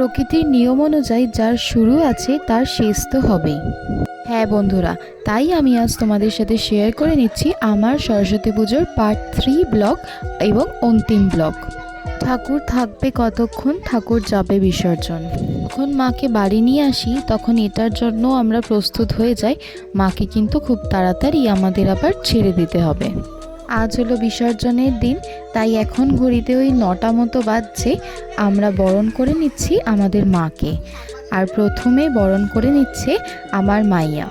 প্রকৃতির নিয়ম অনুযায়ী যার শুরু আছে, তার শেষ তো হবেই। হ্যাঁ বন্ধুরা, তাই আমি আজ তোমাদের সাথে শেয়ার করে নিচ্ছি আমার সরস্বতী পুজোর পার্ট থ্রি ব্লগ এবং অন্তিম ব্লগ ঠাকুর থাকবে কতক্ষণ? ঠাকুর যাবে বিসর্জন। যখন মাকে বাড়ি নিয়ে আসি, তখন এটার জন্য আমরা প্রস্তুত হয়ে যাই। মাকে কিন্তু খুব তাড়াতাড়ি আমাদের আবার ছেড়ে দিতে হবে। আজ হলো বিসর্জনের দিন, তাই এখন ঘড়িতে ওই নটা মতো বাজছে, আমরা বরণ করে নিচ্ছি আমাদের মাকে। আর প্রথমে বরণ করে নিচ্ছে আমার মাইয়া।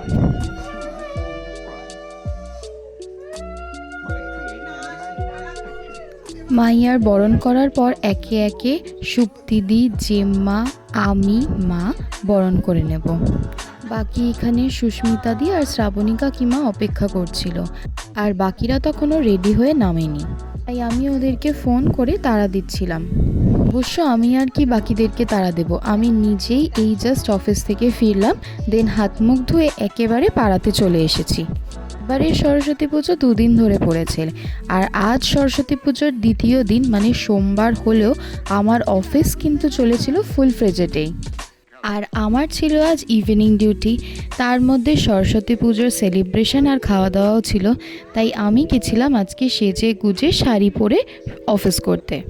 মাইয়ার বরণ করার পর একে একে সুপ্তিদি জেম্মা, আমি, মা বরণ করে নেব। বাকি এখানে সুস্মিতা দি আর শ্রাবণী কাকিমা অপেক্ষা করছিল। আর বাকিরা তখনও রেডি হয়ে নামেনি। তাই আমি ওদেরকে ফোন করে তাড়া দিচ্ছিলাম। অবশ্য আমি আর কি বাকিদেরকে তাড়া দেব? আমি নিজেই এই জাস্ট অফিস থেকে ফিরলাম দেন হাত মুখ ধুয়ে একেবারে পাড়াতে চলে এসেছি। এবারের সরস্বতী পুজো দুদিন ধরে পড়েছে। আর আজ সরস্বতী পুজোর দ্বিতীয় দিন মানে সোমবার হলেও আমার অফিস কিন্তু চলেছিল ফুল ফ্রেজেটেই আর আমার ছিল আজ ইভিনিং ডিউটি তার মধ্যে সরস্বতী পুজোর সেলিব্রেশন আর খাওয়া দাওয়াও ছিল, তাই আমি গেছিলাম আজকে সেজে গুজে শাড়ি পরে অফিস করতে।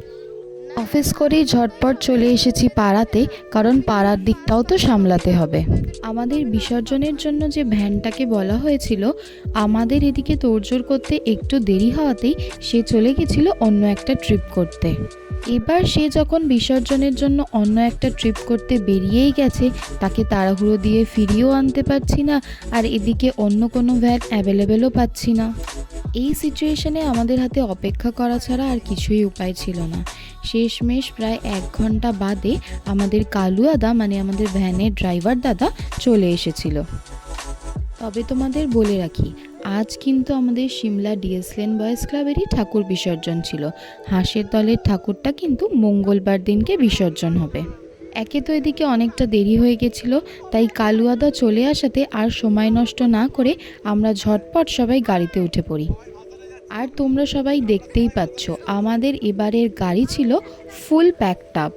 অফিস করেই ঝটপট চলে এসেছি পাড়াতে, কারণ পাড়ার দিকটাও তো সামলাতে হবে। আমাদের বিসর্জনের জন্য যে ভ্যানটাকে বলা হয়েছিল, আমাদের এদিকে তোড়জোড় করতে একটু দেরি হওয়াতেই সে চলে গেছিল অন্য একটা ট্রিপ করতে। এবার সে যখন বিসর্জনের জন্য অন্য একটা ট্রিপ করতে বেরিয়েই গেছে, তাকে তাড়াহুড়ো দিয়ে ফিরিয়েও আনতে পারছি না আর এদিকে অন্য কোনো ভ্যান অ্যাভেলেবেলও পাচ্ছি না। এই সিচুয়েশনে আমাদের হাতে অপেক্ষা করা ছাড়া আর কিছুই উপায় ছিল না। শেষমেশ প্রায় এক ঘণ্টা বাদে আমাদের কালু দাদা মানে আমাদের ভ্যানের ড্রাইভার দাদা চলে এসেছিল। তবে তোমাদের বলে রাখি, আজ কিন্তু আমাদের সিমলা ডিএসলেন বয়েজ ক্লাবেরই ঠাকুর বিসর্জন ছিল। হাঁসের দলের ঠাকুরটা কিন্তু মঙ্গলবার দিনকে বিসর্জন হবে। একে তো এদিকে অনেকটা দেরি হয়ে গেছিল, তাই কালুয়াদা চলে আসাতে আর সময় নষ্ট না করে আমরা ঝটপট সবাই গাড়িতে উঠে পড়ি। আর তোমরা সবাই দেখতেই পাচ্ছ, আমাদের এবারের গাড়ি ছিল ফুল প্যাকড আপ।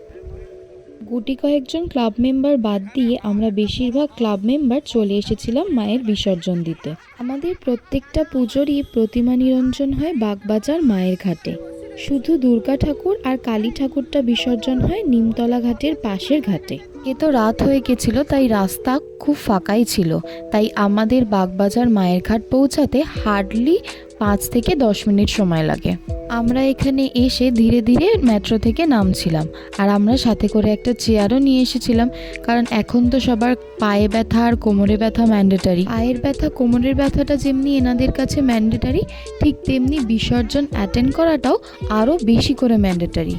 গুটি কয়েকজন ক্লাব মেম্বার বাদ দিয়ে আমরা বেশিরভাগ ক্লাব মেম্বার চলে এসেছিলাম মায়ের বিসর্জন দিতে। আমাদের প্রত্যেকটা পুজোরই প্রতিমা নিরঞ্জন হয় বাগবাজার মায়ের ঘাটে। শুধু দুর্গা ঠাকুর আর কালী ঠাকুরটা বিসর্জন হয় নিমতলা ঘাটের পাশের ঘাটে। এ তো রাত হয়ে গেছিল, তাই রাস্তা খুব ফাঁকাই ছিল। তাই আমাদের বাগবাজার মায়ের ঘাট পৌঁছাতে হার্ডলি পাঁচ থেকে দশ মিনিট সময় লাগে। আমরা এখানে এসে ধীরে ধীরে মেট্রো থেকে নামছিলাম। আর আমরা সাথে করে একটা চেয়ারও নিয়ে এসেছিলাম, কারণ এখন তো সবার পায়ে ব্যথা আর কোমরে ব্যথা ম্যান্ডেটারি পায়ের ব্যথা, কোমরের ব্যথাটা যেমনি এনাদের কাছে ম্যান্ডেটারি ঠিক তেমনি বিসর্জন অ্যাটেন্ড করাটাও আরও বেশি করে ম্যান্ডেটারি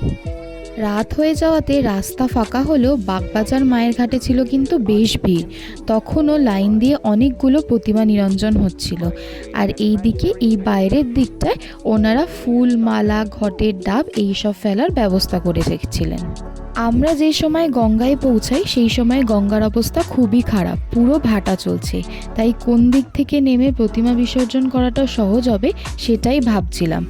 রাত হয়ে যাওয়াতে রাস্তা ফাঁকা হলেও বাগবাজার মায়ের ঘাটে ছিল কিন্তু বেশ ভিড়। তখনও লাইন দিয়ে অনেকগুলো প্রতিমা নিরঞ্জন হচ্ছিল। আর এই দিকে এই বাইরের দিকটায় ওনারা ফুল, মালা, ঘটের ডাব এইসব ফেলার ব্যবস্থা করে রেখেছিলেন। আমরা যে সময় গঙ্গায় পৌঁছাই, সেই সময় গঙ্গার অবস্থা খুবই খারাপ, পুরো ভাটা চলছে। তাই কোন দিক থেকে নেমে প্রতিমা বিসর্জন করাটা সহজ হবে, সেটাই ভাবছিলাম।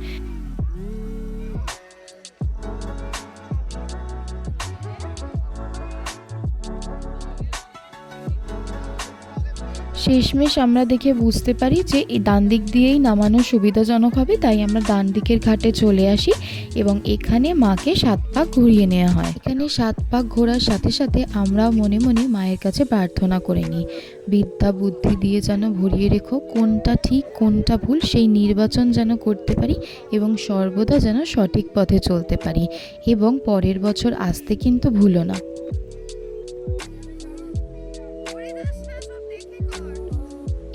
শেষমেশ আমরা দেখে বুঝতে পারি যে এই ডান দিক দিয়েই নামানো সুবিধাজনক হবে, তাই আমরা ডান দিকের ঘাটে চলে আসি এবং এখানে মাকে সাত পাক ঘুরিয়ে নেওয়া হয়। এখানে সাত পাক ঘোরার সাথে সাথে আমরা মনে মনে মায়ের কাছে প্রার্থনা করে নিই। বিদ্যা বুদ্ধি দিয়ে যেন ভরিয়ে রেখো, কোনটা ঠিক, কোনটা ভুল, সেই নির্বাচন যেন করতে পারি এবং সর্বদা যেন সঠিক পথে চলতে পারি। এবং পরের বছর আসতে কিন্তু ভুলো না।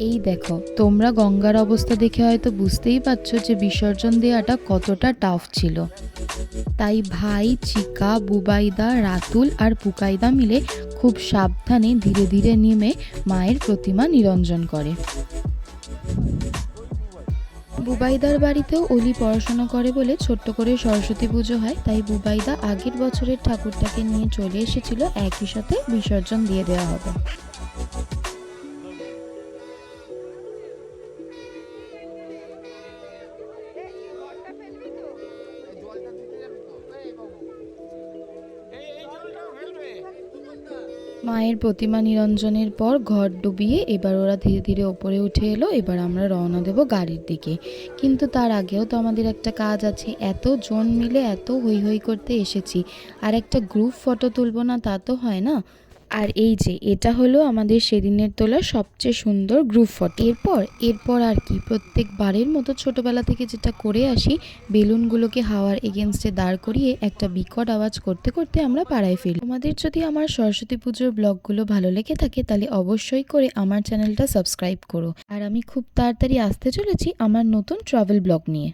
এই দেখো, তোমরা গঙ্গার অবস্থা দেখে হয়তো বুঝতেই পারছ যে বিসর্জন দেওয়াটা কতটা টাফ ছিল। তাই ভাই, চিকা, বুবাইদা, রাতুল আর পুকাইদা মিলে খুব সাবধানে ধীরে ধীরে নেমে মায়ের প্রতিমা নিরঞ্জন করে। বুবাইদার বাড়িতেও অলি পড়াশোনা করে বলে ছোট্ট করে সরস্বতী পুজো হয়, তাই বুবাইদা আগের বছরের ঠাকুরটাকে নিয়ে চলে এসেছিল, একই সাথে বিসর্জন দিয়ে দেওয়া হবে। মায়ের প্রতিমা নিরঞ্জনের পর ঘর ডুবিয়ে এবার ওরা ধীরে ধীরে ওপরে উঠে এলো, এবার আমরা রওনা দেব গাড়ির দিকে। কিন্তু তার আগেও তো আমাদের একটা কাজ আছে, এত জন মিলে এত হৈ হৈ করতে এসেছি। আর একটা গ্রুপ ফটো তুলবো না তা তো হয় না। আর এই যে, এটা হলো আমাদের সেদিনের তোলা সবচেয়ে সুন্দর গ্রুপ ফটো এরপর এরপর আর কি, প্রত্যেকবারের মতো ছোটবেলা থেকে যেটা করে আসি, বেলুনগুলোকে হাওয়ার এগেনস্টে দাঁড় করিয়ে একটা বিকট আওয়াজ করতে করতে আমরা পাড়ায় ফিরি। তোমাদের যদি আমার সরস্বতী পুজোর ব্লগগুলো ভালো লেগে থাকে, তাহলে অবশ্যই করে আমার চ্যানেলটা সাবস্ক্রাইব করো। আর আমি খুব তাড়াতাড়ি আসতে চলেছি আমার নতুন ট্রাভেল ব্লগ নিয়ে।